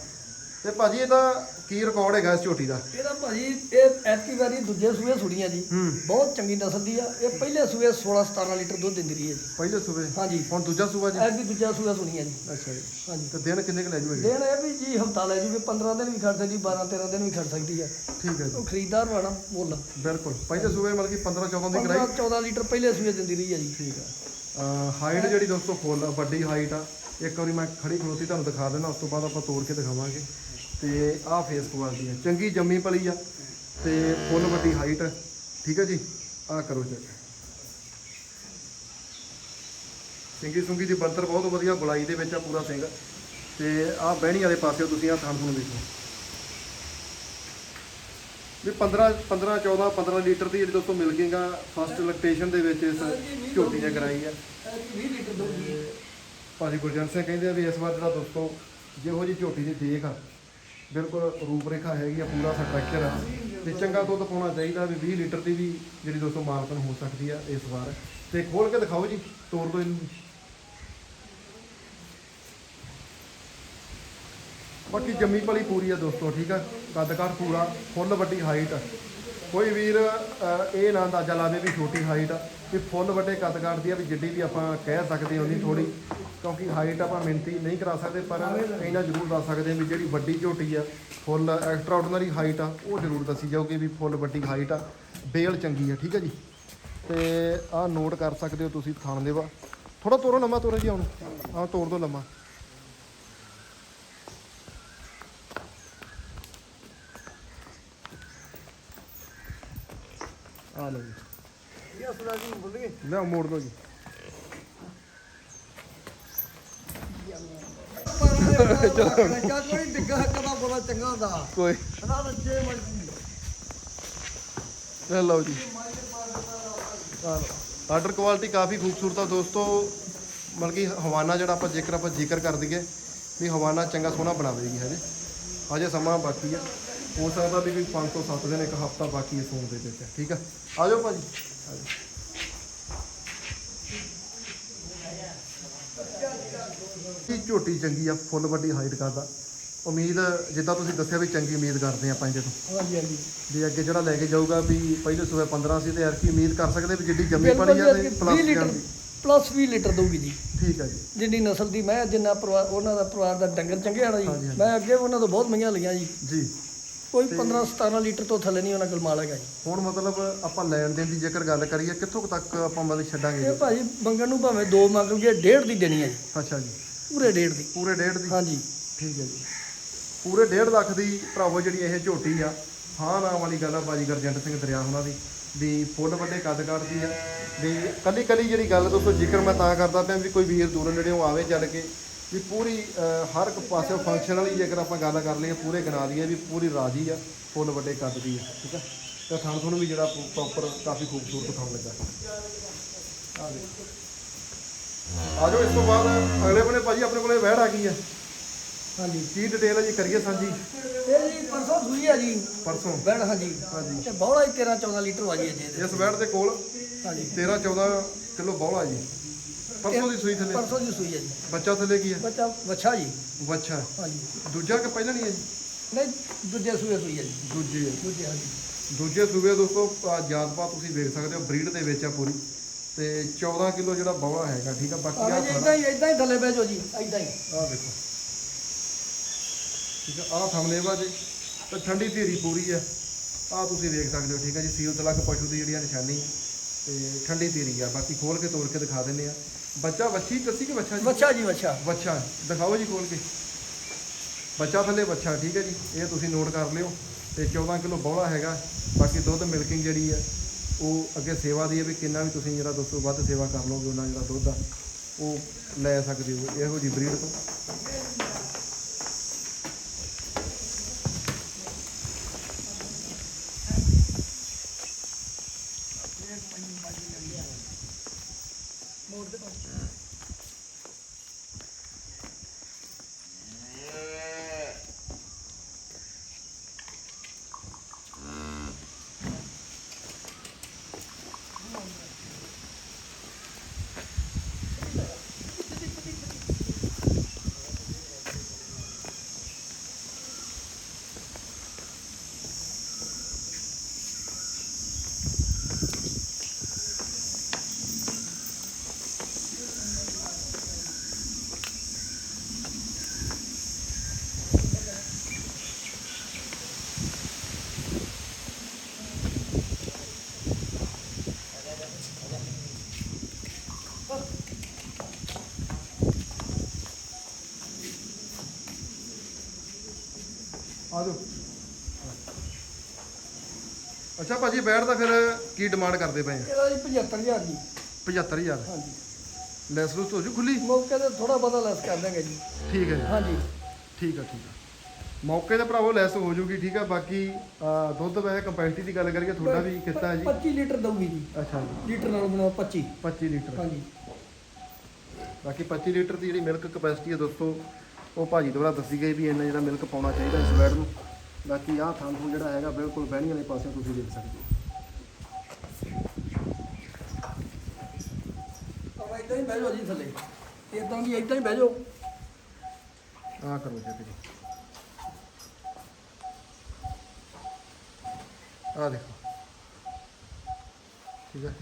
ਤੇ ਭਾਜੀ ਇਹਦਾ ਕੀ ਰਿਕਾਰਡ ਹੈਗਾ ਇਸ ਝੋਟੀ ਦਾ? ਇਹਦਾ ਭਾਜੀ ਇਹ ਐਤਕੀ ਵਾਰੀ ਦੂਜੇ ਸੂਏ ਸੁੜੀਆਂ ਜੀ। ਬਹੁਤ ਚੰਗੀ ਨਸਲ ਦੀ ਆ। ਇਹ ਪਹਿਲੇ ਸੂਏ 16 17 ਲੀਟਰ ਦੁੱਧ ਦਿੰਦੀ ਰਹੀ ਹੈ ਜੀ। ਪਹਿਲੇ ਸੂਬੇ ਹਾਂਜੀ। ਹੁਣ ਦੂਜਾ ਸੂਬਾ ਜੀ? ਐਤਕੀ ਦੂਜਾ ਸੂਆ ਸੁਣੀਆਂ ਜੀ। ਅੱਛਾ ਜੀ। ਹਾਂਜੀ। ਤੇ ਦਿਨ ਕਿੰਨੇ ਕੁ ਲੈ ਜੂਗੇ? ਦੇਣ ਇਹ ਵੀ ਜੀ ਹਫਤਾ ਲੈ ਜੂਗੇ। 15 ਦਿਨ ਵੀ ਖੜ ਸਕਦੀ 12 13 ਦਿਨ ਵੀ ਖੜ ਸਕਦੀ ਆ। ਠੀਕ ਹੈ ਜੀ। ਉਹ ਖਰੀਦਦਾਰ ਵਾਲਾ ਮੁੱਲ। ਬਿਲਕੁਲ। ਪਹਿਲੇ ਸੂਬੇ ਮਤਲਬ ਕਿ 15 14 ਦੀ ਕਰਾਈ? 15 14 ਲੀਟਰ ਪਹਿਲੇ ਸੂਏ ਦਿੰਦੀ ਰਹੀ ਹੈ ਜੀ। ਠੀਕ ਆ। ਹਾਈਟ ਜਿਹੜੀ ਦੋਸਤੋ ਫੁੱਲ ਵੱਡੀ ਹਾਈਟ ਆ। ਇੱਕ ਵਾਰੀ ਮੈਂ ਖੜੀ ਖਲੋਤੀ ਤੁਹਾਨੂੰ ਦਿਖਾ ਦੇਣਾ ਉਸ ਤੋਂ ਬਾਅਦ ਆਪਾਂ ਤੋੜ ਕੇ ਦਿਖਾਵਾਂਗੇ। ਤੇ ਆਹ ਫੇਸ ਕੁਆਲਿਟੀ ਆ ਚੰਗੀ ਜੰਮੀ ਪਲੀ ਆ ਤੇ ਫੁੱਲ ਵੱਡੀ ਹਾਈਟ ਠੀਕ ਹੈ ਜੀ? ਆਹ ਕਰੋ ਚੈੱਕ ਸਿੰਗੀ ਸੁੰਗੀ ਦੀ ਬੰਤਰ ਬਹੁਤ ਵਧੀਆ ਗੁਲਾਈ ਦੇ ਵਿੱਚ ਆ ਪੂਰਾ ਸਿੰਘ। ਤੇ ਆਹ ਬਹਿਣੀ ਵਾਲੇ ਪਾਸੇ ਤੁਸੀਂ ਆਹ ਥਾਂ ਨੂੰ ਵੇਖੋ। ਵੀ 15 15 14 15 ਲੀਟਰ ਦੀ ਜਿਹੜੀ ਦੋਸਤੋ ਮਿਲ ਗਈਗਾ ਫਸਟ ਲੈਕਟੇਸ਼ਨ ਦੇ ਵਿੱਚ ਇਸ ਝੋਟੀ ਨੇ ਕਰਾਈ ਆ। ਐਤਕੀ 20 ਲੀਟਰ ਦੁੱਧ ਭਾਜੀ ਗੁਰਜੰਟ ਸਿੰਘ ਕਹਿੰਦੇ ਆ ਵੀ ਇਸ ਵਾਰ ਜਿਹੜਾ ਦੋਸਤੋ ਜਿਹੋ ਜੀ ਝੋਟੀ ਦੀ ਦੇਖ ਆ ਬਿਲਕੁਲ ਰੂਪ ਰੇਖਾ ਹੈਗੀ ਆ, ਪੂਰਾ ਸਟਰਕਚਰ ਆ। ਤੇ ਚੰਗਾ ਦੁੱਧ ਪਾਉਣਾ ਚਾਹੀਦਾ ਵੀ 20 ਲੀਟਰ ਦੀ ਵੀ ਜਿਹੜੀ ਦੋਸਤੋ ਮਾਲਕਨ ਹੋ ਸਕਦੀ ਆ ਇਸ ਵਾਰ। ਤੇ ਖੋਲ ਕੇ ਦਿਖਾਓ ਜੀ ਤੋੜ ਦੋ ਇਹਨੂੰ। ਬਾਕੀ ਜੰਮੀ ਭਲੀ ਪੂਰੀ ਆ ਦੋਸਤੋ, ਠੀਕ ਆ? ਕੱਦ ਕਾਠ ਪੂਰਾ, ਫੁੱਲ ਵੱਡੀ ਹਾਈਟ ਕੋਈ ਵੀਰ ਅਹ, ਇਹ ਨਾ ਅੰਦਾਜ਼ਾ ਲਾਵੇ ਵੀ ਛੋਟੀ ਹਾਈਟ ਆ ਵੀ ਫੁੱਲ ਵੱਡੇ ਕੱਦ ਕਾਠ ਆ ਵੀ ਜਿੱਡੀ ਵੀ ਆਪਾਂ ਕਹਿ ਸਕਦੇ ਹਾਂ ਉਹਦੀ ਥੋੜੀ ਕਿਉਂਕਿ ਹਾਈਟ ਆਪਾਂ ਮਿੰਤੀ ਨਹੀਂ ਕਰਾ ਸਕਦੇ ਪਰ ਇਹਨਾਂ ਜ਼ਰੂਰ ਦੱਸ ਸਕਦੇ ਹਾਂ ਵੀ ਜਿਹੜੀ ਵੱਡੀ ਝੋਟੀ ਆ ਫੁੱਲ ਐਕਸਟਰਾ ਆਰਡੀਨਰੀ ਹਾਈਟ ਆ ਉਹ ਜ਼ਰੂਰ ਦੱਸੀ ਜਾਊਗੀ ਵੀ ਫੁੱਲ ਵੱਡੀ ਹਾਈਟ ਆ ਬੇਲ ਚੰਗੀ ਆ ਠੀਕ ਆ ਜੀ? ਤੇ ਆਹ ਨੋਟ ਕਰ ਸਕਦੇ ਹੋ ਤੁਸੀਂ ਥਾਣ ਦੇ ਵਾ। ਥੋੜਾ ਤੋਰੋ ਲੰਮਾ ਤੋਰੋ ਜੀ ਹੁਣ ਆਹ ਤੋਰ ਦੋ ਲੰਮਾ। ਆ ਲਓ ਜੀ। ਇਹ ਅਸਲਾ ਜੀ ਬੁੱਲ। ਗਏ ਲੈ ਮੋੜ ਦੋ ਜੀ। ਬੱਚਾ ਕੋਈ ਡਿੱਗਾ ਕਦਾ ਬੜਾ ਚੰਗਾ ਹੁੰਦਾ। ਕੋਈ। ਨਾ ਬੱਚੇ ਮਰਜ਼ੀ। ਲੈ ਲਓ ਜੀ। ਆਰਡਰ ਕੁਆਲਿਟੀ ਕਾਫੀ ਖੂਬਸੂਰਤ ਆ ਦੋਸਤੋ। ਮਤਲਬ ਕਿ ਹਵਾਨਾ ਜਿਹੜਾ ਆਪਾਂ ਜੇਕਰ ਆਪਾਂ ਜ਼ਿਕਰ ਕਰ ਦਈਏ ਵੀ ਹਵਾਨਾ ਚੰਗਾ ਸੋਹਣਾ ਬਣਾਵੇਗੀ ਹਜੇ। ਹਜੇ ਸਮਾਂ ਬਾਕੀ ਆ। ਹੋ ਸਕਦਾ ਵੀ ਕੋਈ 5 ਤੋਂ 7 ਦਿਨ ਇੱਕ ਹਫਤਾ ਬਾਕੀ ਹੈ ਸੌਣ ਦੇ ਵਿੱਚ ਠੀਕ ਆ? ਆ ਜਾਓ ਭਾਜੀ। ਆ ਜਾਓ। ਇਹ ਝੋਟੀ ਚੰਗੀ ਆ ਫੁੱਲ ਵੱਡੀ ਹਾਈਟ ਕਰਦਾ। ਉਮੀਦ ਜਿੱਦਾਂ ਤੁਸੀਂ ਦੱਸਿਆ ਵੀ ਚੰਗੀ ਉਮੀਦ ਕਰਦੇ ਆ ਆਪਾਂ ਇਹਦੇ ਤੋਂ। ਹਾਂਜੀ ਹਾਂਜੀ। ਵੀ ਅੱਗੇ ਜਿਹੜਾ ਲੈ ਕੇ ਜਾਊਗਾ ਵੀ ਪਹਿਲੇ ਸੂਬੇ 15 ਸੀ ਤੇ ਯਾਰ ਕੀ ਉਮੀਦ ਕਰ ਸਕਦੇ ਵੀ ਜਿੱਡੀ ਜੰਮੀ ਪਣੀ ਆ ਤੇ 20 ਪਲੱਸ ਲੀਟਰ ਜਾਣਦੀ ਪਲੱਸ 20 ਲੀਟਰ ਦਊਗੀ ਜੀ। ਠੀਕ ਹੈ ਜੀ। ਜਿੰਨੀ ਨਸਲ ਦੀ ਮੈਂ ਜਿੰਨਾ ਪਰਿਵਾਰ ਉਹਨਾਂ ਦਾ ਪਰਿਵਾਰ ਦਾ ਡੰਗਰ ਚੰਗੇ ਆਣਾ ਜੀ। ਮੈਂ ਅੱਗੇ ਉਹਨਾਂ ਤੋਂ ਬਹੁਤ ਮਈਆਂ ਲਈਆਂ ਜੀ। ਜੀ। ਕੋਈ 15 17 ਲੀਟਰ ਤੋਂ ਥੱਲੇ ਨਹੀਂ ਉਹਨਾਂ ਕੋਲ ਮਾਲ ਹੈਗਾ ਜੀ। ਹੁਣ ਮਤਲਬ ਆਪਾਂ ਲੈਣ ਦੇਣ ਦੀ ਜੇਕਰ ਗੱਲ ਕਰੀਏ ਕਿੱਥੋਂ ਕੁ ਤੱਕ ਆਪਾਂ ਮਤਲਬ ਛੱਡਾਂਗੇ ਇਹ ਭਾਜੀ ਮੰਗਣ ਨੂੰ ਭਾਵੇਂ ਦੋ ਮੰਗ ਲਈਏ ਡੇਢ ਦੀ ਦੇਣੀ ਹੈ ਜੀ। ਅੱਛਾ ਜੀ। ਪੂਰੇ ਡੇਢ ਦੀ। ਪੂਰੇ ਡੇਢ ਦੀ? ਹਾਂਜੀ। ਠੀਕ ਹੈ ਜੀ। ਪੂਰੇ 1.5 ਲੱਖ ਦੀ ਭਰਾਵੋ ਜਿਹੜੀ ਇਹ ਝੋਟੀ ਆ ਹਾਂ ਨਾਮ ਵਾਲੀ ਗੱਲ ਆ ਬਾਜੀਗਰ ਜੰਟ ਸਿੰਘ ਦਰਿਆ ਉਹਨਾਂ ਦੀ ਵੀ ਫੁੱਲ ਵੱਡੇ ਕੱਦ ਕੱਢਦੀ ਆ ਵੀ ਕੱਲੀ ਕੱਲੀ ਜਿਹੜੀ ਗੱਲ ਦੋਸਤੋ ਜ਼ਿਕਰ ਮੈਂ ਤਾਂ ਕਰਦਾ ਪਿਆ ਵੀ ਕੋਈ ਵੀਰ ਦੂਰੋਂ ਨੇੜਿਓਂ ਆਵੇ ਚੱਲ ਕੇ ਵੀ ਪੂਰੀ ਹਰ ਇੱਕ ਪਾਸੇ ਫੰਕਸ਼ਨ ਵਾਲੀ ਜੇਕਰ ਆਪਾਂ ਗੱਲ ਕਰ ਲਈਏ ਪੂਰੇ ਗਣਾ ਲਈਏ ਵੀ ਪੂਰੀ ਰਾਜੀ ਆ ਫੁੱਲ ਵੱਡੇ ਕੱਦ ਦੀ ਆ ਠੀਕ ਆ? ਤੇ ਥਣ ਤੁਹਾਨੂੰ ਵੀ ਜਿਹੜਾ ਪ੍ਰੋਪਰ ਕਾਫੀ ਖੂਬਸੂਰਤ ਥਣ ਲੱਗਾ। ਆ ਦੇਖੋ। ਆ ਜਾਓ ਇਸ ਤੋਂ ਬਾਅਦ ਅਗਲੇ ਬੰਨੇ ਭਾਜੀ ਆਪਣੇ ਕੋਲੇ ਵਹਿੜ ਆ ਗਈ ਆ। ਹਾਂਜੀ। ਕੀ ਡਿਟੇਲ ਹੈ ਜੀ ਕਰੀਏ ਸਾਂਝੀ? ਇਹ ਜੀ ਪਰਸੋਂ ਸੂਈ ਆ ਜੀ। ਪਰਸੋਂ? ਬੈੜ ਹਾਂਜੀ। ਹਾਂਜੀ। ਤੇ ਬੌਲਾ ਹੀ 13 14 ਲੀਟਰ ਹੈ ਜੀ। ਇਸ ਵੈਟ ਦੇ ਕੋਲ ਹਾਂਜੀ। 13 14 ਕਿਲੋ ਬੌਲਾ ਜੀ। ਪਰਸੋਂ ਦੀ ਸੂਈ ਥੱਲੇ? ਪਰਸੋਂ ਦੀ ਸੂਈ ਹੈ ਜੀ। ਬੱਚਾ ਥੱਲੇ ਕੀ ਹੈ? ਬੱਚਾ ਵੱਛਾ ਜੀ। ਬੱਚਾ। ਹਾਂਜੀ। ਦੂਜਾ ਕਿ ਪਹਿਲਾਂ ਨਹੀਂ ਹੈ ਜੀ? ਨਹੀਂ ਦੂਜੇ ਸੂਏ ਸੂਈ ਹੈ ਜੀ। ਦੂਜੀ। ਹੈ ਦੂਜੇ ਹਾਂਜੀ। ਦੂਜੇ ਸੂਬੇ ਦੋਸਤੋ ਆਹ ਜਾਤਪਾਤ ਤੁਸੀਂ ਵੇਖ ਸਕਦੇ ਹੋ ਬਰੀਡ ਦੇ ਵਿੱਚ ਆ ਪੂਰੀ। ਤੇ 14 ਕਿਲੋ ਜਿਹੜਾ ਬੌਲਾ ਹੈਗਾ ਠੀਕ ਆ ਬਾਕੀ ਆ ਜੀ ਇਦਾਂ ਹੀ ਇਦਾਂ ਹੀ ਥੱਲੇ ਬਹਿ ਜਾਓ ਜੀ ਇਦਾਂ ਹੀ। ਆਹ ਦੇਖੋ। ਠੀਕ ਆ ਆਹ ਥਮਲੇਵਾ ਜੀ ਤੇ ਠੰਡੀ ਧੀਰੀ ਪੂਰੀ ਆ। ਆਹ ਤੁਸੀਂ ਵੇਖ ਸਕਦੇ ਹੋ ਠੀਕ ਆ ਜੀ ਸੀਲ ਤਲਕ ਪਸ਼ੂ ਦੀ ਜਿਹੜੀ ਆ ਨਿਸ਼ਾਨੀ। ਤੇ ਠੰਡੀ ਧੀਰੀ ਆ ਬਾਕੀ ਖੋਲ ਕੇ ਤੋੜ ਕੇ ਦਿਖਾ ਦਿੰਦੇ ਆ। ਬੱਚਾ ਵੱਛੀ ਕੱਸੀ ਕਿ ਬੱਚਾ ਜੀ? ਵੱਛਾ ਜੀ ਵੱਛਾ ਬੱਚਾ ਦਿਖਾਓ ਜੀ ਖੋਲ ਕੇ। ਬੱਚਾ ਥੱਲੇ ਬੱਚਾ ਠੀਕ ਹੈ ਜੀ। ਇਹ ਤੁਸੀਂ ਨੋਟ ਕਰ ਲਿਓ। ਤੇ 14 ਕਿਲੋ ਬੌਲਾ ਹੈਗਾ। ਬਾਕੀ ਦੁੱਧ ਮਿਲਕਿੰਗ ਜਿਹੜੀ ਹੈ ਉਹ ਅੱਗੇ ਸੇਵਾ ਦੀ ਹੈ ਵੀ ਕਿੰਨਾ ਵੀ ਤੁਸੀਂ ਜਿਹੜਾ ਦੋਸਤੋ ਵੱਧ ਸੇਵਾ ਕਰ ਲਓਗੇ ਉਹਨਾਂ ਜਿਹੜਾ ਦੁੱਧ ਆ ਉਹ ਲੈ ਸਕਦੇ ਹੋ। ਇਹੋ ਜੀ ਬਰੀਡ ਤੋਂ ਆ ਜਾਓ ਅੱਛਾ ਭਾਜੀ ਬੈਠ ਦਾ ਫਿਰ ਕੀ ਡਿਮਾਂਡ ਕਰਦੇ ਪਏ ਆ ਇਹਦਾ ਜੀ 75000 ਜੀ। 75000 ਹਾਂਜੀ। ਲੈਸ ਲੂਸ ਹੋ ਜੂ ਖੁੱਲੀ? ਮੌਕੇ ਤੇ ਥੋੜਾ ਬਹੁਤਾ ਲੈਸ ਕਰ ਦਾਂਗੇ ਜੀ। ਠੀਕ ਹੈ ਜੀ। ਹਾਂਜੀ। ਠੀਕ ਆ ਠੀਕ ਆ। ਮੌਕੇ ਤੇ ਭਰਾਵੋ ਲੈਸ ਹੋ ਜੂਗੀ ਠੀਕ ਆ। ਬਾਕੀ ਦੁੱਧ ਵੈਸੇ ਕੰਪੈਸਿਟੀ ਦੀ ਗੱਲ ਕਰੀਏ ਤੁਹਾਡਾ ਵੀ ਕਿੱਤਾ ਹੈ ਜੀ। 25 ਲੀਟਰ ਦਊਗੀ ਜੀ। ਅੱਛਾ ਜੀ। ਲੀਟਰ ਨਾਲ ਬਣਾ 25 25 ਲੀਟਰ। ਹਾਂਜੀ। ਬਾਕੀ 25 ਲੀਟਰ ਦੀ ਜਿਹੜੀ ਮਿਲਕ ਕਪੈਸਿਟੀ ਹੈ ਦੋਸਤੋ ਉਹ ਭਾਜੀ ਦੁਆਰਾ ਦੱਸੀ ਗਈ ਵੀ ਇੰਨਾ ਜਿਹੜਾ ਮਿਲਕ ਪਾਉਣਾ ਚਾਹੀਦਾ ਇਸ ਵੈੜ ਨੂੰ। ਬਾਕੀ ਆਹ ਥਾਂ ਥੂੰ ਜਿਹੜਾ ਹੈਗਾ ਬਿਲਕੁਲ ਬਹਿਣੀ ਵਾਲੇ ਪਾਸੇ ਤੁਸੀਂ ਦੇਖ ਸਕਦੇ ਹੋ। ਆਪਾਂ ਇਦਾਂ ਹੀ ਬਹਿ ਜਾਓ ਜੀ ਥੱਲੇ। ਇਦਾਂ ਦੀ ਇਦਾਂ ਹੀ ਬਹਿ ਜਾਓ। ਆਹ ਕਰੋ ਜੀ ਆਹ ਦੇਖੋ। ਠੀਕ ਹੈ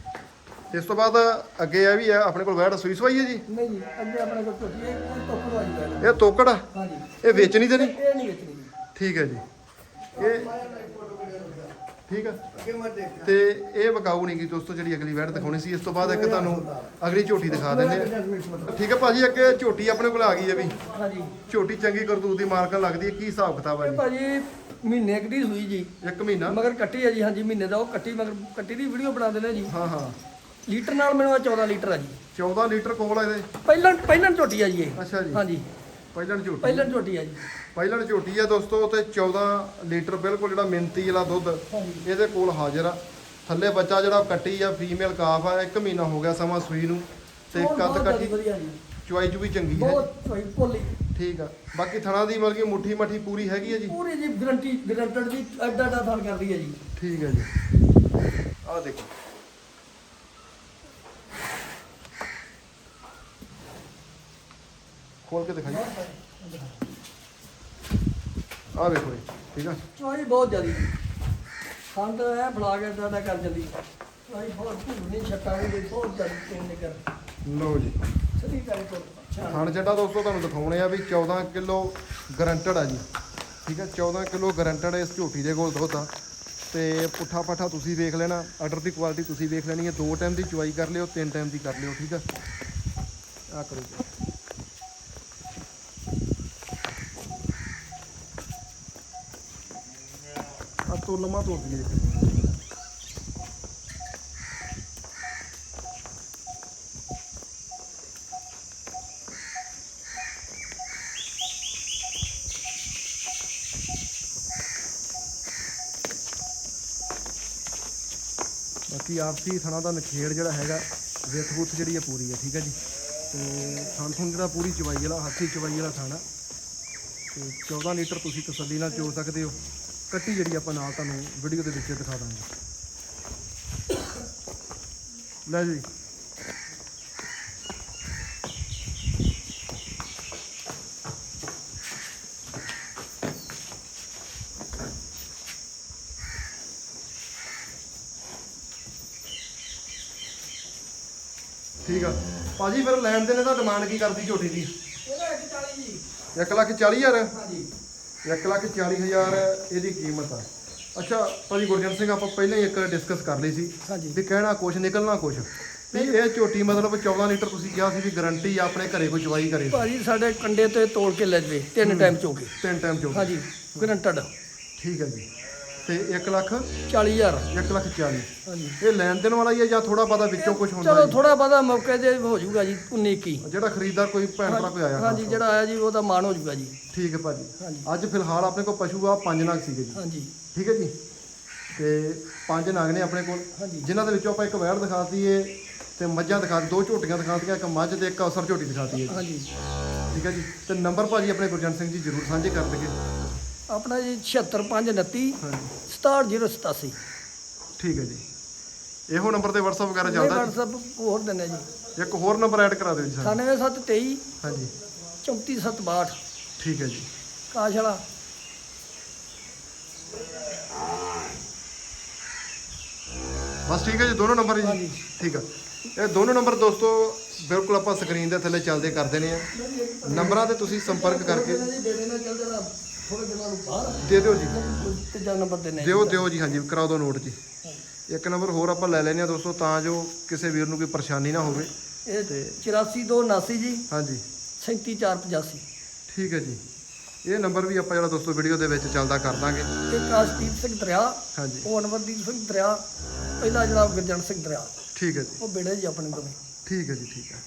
ਇਸ ਤੋਂ ਬਾਅਦ ਅੱਗੇ ਆ ਵੀ ਹੈ ਆਪਣੇ ਕੋਲ ਵੈੜ ਸੂਈ ਸਵਾਈ ਹੈ ਜੀ? ਨਹੀਂ ਜੀ ਅੱਗੇ ਆਪਣੇ ਕੋਲ ਝੋਟੀ ਹੈ ਕੋਈ ਟੋਕਰ ਵਾਲੀ ਬੈਠ ਇਹ ਤੋਕੜ ਆ? ਹਾਂਜੀ। ਇਹ ਵੇਚਣੀ ਤੇ ਨਹੀਂ? ਇਹ ਨਹੀਂ ਵੇਚਣੀ ਜੀ। ਠੀਕ ਹੈ ਜੀ। ਇਹ ਠੀਕ ਅੱਗੇ ਦੇਖ ਤੇ ਇਹ ਵਿਕਾਊ ਨਹੀਂ ਗੀ ਦੋਸਤੋ ਜਿਹੜੀ ਅਗਲੀ ਵੈੜ ਦਿਖਾਉਣੀ ਸੀ ਇਸ ਤੋਂ ਬਾਅਦ ਇੱਕ ਤੁਹਾਨੂੰ ਅਗਲੀ ਝੋਟੀ ਦਿਖਾ ਦਿੰਦੇ ਆ ਠੀਕ ਹੈ ਭਾਜੀ ਇਹ ਝੋਟੀ ਆਪਣੇ ਕੋਲ ਆ ਗਈ ਹੈ ਵੀ। ਹਾਂਜੀ। ਝੋਟੀ ਚੰਗੀ ਕਰਤੂਤ ਦੀ ਮਾਲਕਣ ਲੱਗਦੀ ਹੈ ਕੀ ਹਿਸਾਬ ਕਿਤਾਬ ਹੈ ਜੀ? ਭਾਜੀ ਮਹੀਨੇ ਕੁ ਦੀ ਸੂਈ ਜੀ। ਇੱਕ ਮਹੀਨਾ? ਮਗਰ ਕੱਟੀ ਹੈ ਜੀ ਹਾਂਜੀ ਮਹੀਨੇ ਦਾ ਉਹ ਕੱਟੀ ਮਗਰ ਕੱਟੀ ਦੀ ਵੀਡੀਓ ਬਣਾ ਦਿੰਦੇ ਜੀ। ਹਾਂ ਹਾਂ। ਲੀਟਰ ਨਾਲ ਮੈਨੂੰ ਆ 14 ਲੀਟਰ ਆ ਜੀ। 14 ਲੀਟਰ ਕੋਲ ਆ ਇਹਦੇ? ਪਹਿਲਾਂ ਪਹਿਲਾਂ ਝੋਟੀ ਆ ਜੀ ਇਹ। ਅੱਛਾ ਜੀ। ਹਾਂਜੀ। ਪਹਿਲਣ ਝੋਟੀ। ਪਹਿਲਾਂ ਝੋਟੀ ਆ ਜੀ। ਪਹਿਲਣ ਝੋਟੀ ਆ ਦੋਸਤੋ ਤੇ 14 ਲੀਟਰ ਬਿਲਕੁਲ ਜਿਹੜਾ ਮਿੰਤੀ ਵਾਲਾ ਦੁੱਧ ਇਹਦੇ ਕੋਲ ਹਾਜ਼ਰ ਆ। ਥੱਲੇ ਬੱਚਾ ਜਿਹੜਾ ਕੱਟੀ ਆ ਫੀਮੇਲ ਕਾਫ ਆ ਇੱਕ ਮਹੀਨਾ ਹੋ ਗਿਆ ਸਮਾਂ ਸੂਈ ਨੂੰ ਤੇ ਕੱਦ ਕੱਟੀ। ਚੁਆਈ ਚੁਈ ਚੰਗੀ ਹੈ। ਬਹੁਤ ਸਹੀ ਭੋਲੀ। ਠੀਕ ਆ। ਬਾਕੀ ਥਣਾ ਦੀ ਮਤਲਬ ਕਿ ਮੁੱਠੀ ਮੱਠੀ ਪੂਰੀ ਹੈਗੀ ਹੈ ਜੀ? ਪੂਰੀ ਜੀ ਗਰੰਟੀ ਗਰੰਟਡ ਜੀ ਐਡਾ ਐਡਾ ਥਣ ਕਰਦੀ ਹੈ ਜੀ। ਠੀਕ ਹੈ ਜੀ। ਆਹ ਦੇਖੋ। ਖੋਲ ਕੇ ਦਿਖਾਈ। ਆਹ ਵੇਖੋ ਜੀ ਠੀਕ ਆ? ਚੋਈ ਬਹੁਤ ਜ਼ਿਆਦੀ ਖੰਡ ਐ ਫਲਾ ਕੇ ਐਡਾ ਕਰ ਜਾਂਦੀ ਚੋਈ ਬਹੁਤ ਭੁੰਨੀ ਛੱਟਾਂਗੇ ਜੀ ਬਹੁਤ ਜ਼ਿਆਦੀ ਤੇਲ ਨਿਕਲ ਲਓ ਜੀ। ਸਹੀ ਕਰੇ। ਤੋਂ ਅੱਛਾ। ਖਾਣ ਚੱਡਾ ਦੋਸਤੋ ਤੁਹਾਨੂੰ ਦਿਖਾਉਣੇ ਆ ਵੀ 14 ਕਿਲੋ ਗਰੰਟਡ ਆ ਜੀ। ਠੀਕ ਆ? 14 ਕਿਲੋ ਗਰੰਟਡ ਇਸ ਝੋਟੀ ਦੇ ਕੋਲ ਆ। ਤੇ ਪੁੱਠਾ ਪਾਠਾ ਤੁਸੀਂ ਵੇਖ ਲੈਣਾ ਆਰਡਰ ਦੀ ਕੁਆਲਿਟੀ ਤੁਸੀਂ ਵੇਖ ਲੈਣੀ ਹੈ ਦੋ ਟਾਈਮ ਦੀ ਚੁਆਈ ਕਰ ਲਿਓ ਤਿੰਨ ਟਾਈਮ ਦੀ ਕਰ ਲਿਓ ਠੀਕ ਆ? ਆ ਕਰੋ ਜੀ ਆ ਤੋਂ ਲਮਾ ਬਾਕੀ ਆਪਸੀ ਥਣਾ ਦਾ ਨਖੇੜ ਜਿਹੜਾ ਹੈਗਾ ਵਿੱਥ ਬੁੱਥ ਜਿਹੜੀ ਹੈ ਪੂਰੀ ਹੈ ਠੀਕ ਹੈ ਜੀ? ਤੇ ਥਣ ਥਣ ਜਿਹੜਾ ਪੂਰੀ ਚਵਾਈ ਵਾਲਾ, ਹੱਥੀ ਚਵਾਈ ਵਾਲਾ ਥਾਣਾ। ਤੇ 14 ਲੀਟਰ ਤੁਸੀਂ ਤਸੱਲੀ ਨਾਲ ਚੋ ਸਕਦੇ ਹੋ। ਕੱਟੀ ਜਿਹੜੀ ਆਪਾਂ ਨਾਲ ਤੁਹਾਨੂੰ ਵੀਡੀਓ ਦੇ ਵਿੱਚ ਦਿਖਾ ਦਾਂਗੇ। ਲੈ ਜੀ। ਠੀਕ ਆ। ਭਾਜੀ ਫਿਰ ਲੈਣ ਦੇ ਨੇ ਤਾਂ ਡਿਮਾਂਡ ਕੀ ਕਰਦੀ ਝੋਟੀ ਦੀ? ਇਹਦਾ 140 ਜੀ। 1 ਲੱਖ 40 ਹਜ਼ਾਰ? ਹਾਂਜੀ। 1 ਲੱਖ 40 ਹਜ਼ਾਰ ਇਹਦੀ ਕੀਮਤ ਆ। ਅੱਛਾ ਭਾਜੀ ਗੁਰਜੰਟ ਸਿੰਘ ਆਪਾਂ ਪਹਿਲਾਂ ਹੀ ਇੱਕ ਡਿਸਕਸ ਕਰ ਲਈ ਸੀ ਹਾਂਜੀ। ਵੀ ਕਹਿਣਾ ਕੁਛ ਨਿਕਲਣਾ ਕੁਛ। ਵੀ ਇਹ ਝੋਟੀ ਮਤਲਬ 14 ਲੀਟਰ ਤੁਸੀਂ ਕਿਹਾ ਸੀ ਵੀ ਗਾਰੰਟੀ ਆ ਆਪਣੇ ਘਰੇ ਕੋਈ ਚਵਾਈ ਕਰੇ। ਭਾਜੀ ਸਾਡੇ ਕੰਡੇ ਤੇ ਤੋੜ ਕੇ ਲੈ ਜਵੇ ਤਿੰਨ ਟਾਈਮ ਚੋਕੇ ਤਿੰਨ ਟਾਈਮ ਚੋ ਹਾਂਜੀ ਗਰੰਟਡ। ਠੀਕ ਹੈ ਜੀ। ਤੇ 1 ਲੱਖ 40000 1 ਲੱਖ 40 ਹਾਂਜੀ। ਇਹ ਲੈਣ ਦੇਣ ਵਾਲਾ ਹੀ ਹੈ ਜਾਂ ਥੋੜਾ ਬਹੁਤਾ ਵਿੱਚੋਂ ਕੁਝ ਹੁੰਦਾ ਚਲੋ? ਥੋੜਾ ਬਹੁਤਾ ਮੌਕੇ ਤੇ ਹੋ ਜਾਊਗਾ ਜੀ 19 ਕੀ ਜਿਹੜਾ ਖਰੀਦਦਾਰ ਕੋਈ ਭੈਣ ਭਰਾ ਕੋਈ ਆਇਆ ਹਾਂਜੀ ਜਿਹੜਾ ਆਇਆ ਜੀ ਉਹਦਾ ਮਾਣ ਹੋ ਜਾਊਗਾ ਜੀ। ਠੀਕ ਹੈ ਭਾਜੀ। ਹਾਂਜੀ। ਅੱਜ ਫਿਲਹਾਲ ਆਪਣੇ ਕੋਲ ਪਸ਼ੂ ਆ ਪੰਜ ਨਗ ਸੀਗੇ ਜੀ। ਹਾਂਜੀ। ਠੀਕ ਹੈ ਜੀ? ਤੇ ਪੰਜ ਨਗ ਨੇ ਆਪਣੇ ਕੋਲ। ਜਿਨ੍ਹਾਂ ਦੇ ਵਿੱਚੋਂ ਆਪਾਂ ਇੱਕ ਵੈੜ ਦਿਖਾਤੀ ਏ ਤੇ ਮੱਝਾਂ ਦਿਖਾ ਦੋ ਝੋਟੀਆਂ ਦਿਖਾਤੀਆਂ ਇੱਕ ਮੱਝ ਤੇ ਇੱਕ ਅਸਰ ਝੋਟੀ ਦਿਖਾਤੀ ਹੈ ਹਾਂਜੀ। ਠੀਕ ਹੈ ਜੀ? ਤੇ ਨੰਬਰ ਭਾਜੀ ਆਪਣੇ ਗੁਰਜੰਟ ਸਿੰਘ ਜੀ ਜਰੂਰ ਸਾਂਝੇ ਕਰ ਦਈਏ। ਆਪਣਾ ਜੀ 76529 ਹਾਂਜੀ। 67087 ਠੀਕ ਹੈ ਜੀ। ਇਹੋ ਨੰਬਰ ਤੇ WhatsApp ਵਗੈਰਾ ਚੱਲਦਾ? ਜੀ? WhatsApp ਹੋਰ ਦਿੰਦੇ ਜੀ। ਇੱਕ ਹੋਰ ਨੰਬਰ ਐਡ ਕਰਾ ਦਿਓ ਜੀ ਸਾਨੂੰ। 98723 ਹਾਂਜੀ। 34762 ਠੀਕ ਹੈ ਜੀ। ਕਾਸ਼ ਵਾਲਾ। ਬਸ ਠੀਕ ਹੈ ਜੀ ਦੋਨੋਂ ਨੰਬਰ ਜੀ। ਠੀਕ ਆ। ਇਹ ਦੋਨੋਂ ਨੰਬਰ ਦੋਸਤੋ ਬਿਲਕੁਲ ਆਪਾਂ ਸਕਰੀਨ ਦੇ ਥੱਲੇ ਚੱਲਦੇ ਕਰ ਦੇਣੇ ਆ। ਨੰਬਰਾਂ ਤੇ ਤੁਸੀਂ ਸੰਪਰਕ ਕਰਕੇ ਜੀ ਥੋੜੇ ਦਿਨਾਂ ਨੂੰ ਬਾਹਰ ਦੇ ਦਿਓ ਜੀ। ਤੀਜਾ ਨੰਬਰ ਦੇਣੇ ਦਿਓ ਦਿਓ ਜੀ ਹਾਂਜੀ ਕਰਾ ਦਿਓ ਨੋਟ ਜੀ। ਇੱਕ ਨੰਬਰ ਹੋਰ ਆਪਾਂ ਲੈ ਲੈਨੇ ਆ ਦੋਸਤੋ ਤਾਂ ਜੋ ਕਿਸੇ ਵੀਰ ਨੂੰ ਕੋਈ ਪਰੇਸ਼ਾਨੀ ਨਾ ਹੋਵੇ। ਇਹ 84279 ਜੀ। ਹਾਂਜੀ। 37485 ਠੀਕ ਹੈ ਜੀ। ਇਹ ਨੰਬਰ ਵੀ ਆਪਾਂ ਜਿਹੜਾ ਦੋਸਤੋ ਵੀਡੀਓ ਦੇ ਵਿੱਚ ਚੱਲਦਾ ਕਰ ਦਾਂਗੇ। ਇੱਕ ਆਸਤੀਪ ਸਿੰਘ ਦਰਿਆ ਹਾਂਜੀ। ਉਹ ਅਨਵਰਦੀਪ ਸਿੰਘ ਦਰਿਆ ਪਹਿਲਾ ਜਿਹੜਾ ਗੁਰਜਨ ਸਿੰਘ ਦਰਿਆ। ਠੀਕ ਹੈ ਜੀ। ਉਹ ਬੇੜੇ ਜੀ ਆਪਣੇ ਦੋਵੇਂ। ਠੀਕ ਹੈ ਜੀ ਠੀਕ ਹੈ।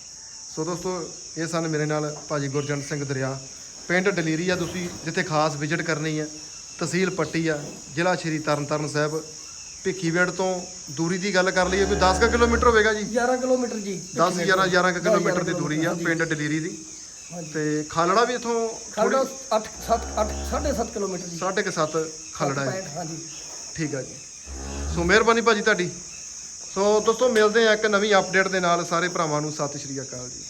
ਸੋ ਦੋਸਤੋ ਇਹ ਸਨ ਮੇਰੇ ਨਾਲ ਭਾਜੀ ਗੁਰਜੰਟ ਸਿੰਘ ਦਰਿਆ। ਪਿੰਡ ਡਲੀਰੀ ਆ ਤੁਸੀਂ ਜਿੱਥੇ ਖਾਸ ਵਿਜ਼ਿਟ ਕਰਨੀ ਹੈ ਤਹਿਸੀਲ ਪੱਟੀ ਆ ਜ਼ਿਲ੍ਹਾ ਸ਼੍ਰੀ ਤਰਨਤਾਰਨ ਸਾਹਿਬ। ਭਿੱਖੀਵਿੰਡ ਤੋਂ ਦੂਰੀ ਦੀ ਗੱਲ ਕਰ ਲਈਏ ਕੋਈ 10 ਕੁ ਕਿਲੋਮੀਟਰ ਹੋਵੇਗਾ ਜੀ? 11 ਕਿਲੋਮੀਟਰ ਜੀ 10 11 11 ਕੁ ਕਿਲੋਮੀਟਰ ਦੀ ਦੂਰੀ ਆ ਪਿੰਡ ਡਲੀਰੀ ਦੀ। ਤੇ ਖਾਲੜਾ ਵੀ ਇਥੋਂ ਖਾਲੜਾ 8 7 8 7.5 ਕਿਲੋਮੀਟਰ ਕੁ ਸੱਤ ਖਾਲੜਾ ਹੈ। 65, ਹਾਂਜੀ। ਠੀਕ ਆ ਜੀ। ਸੋ ਮਿਹਰਬਾਨੀ ਭਾਜੀ ਤੁਹਾਡੀ। ਸੋ ਦੋਸਤੋ ਮਿਲਦੇ ਆ ਇੱਕ ਨਵੀਂ ਅਪਡੇਟ ਦੇ ਨਾਲ। ਸਾਰੇ ਭਰਾਵਾਂ ਨੂੰ ਸਤਿ ਸ਼੍ਰੀ ਅਕਾਲ ਜੀ।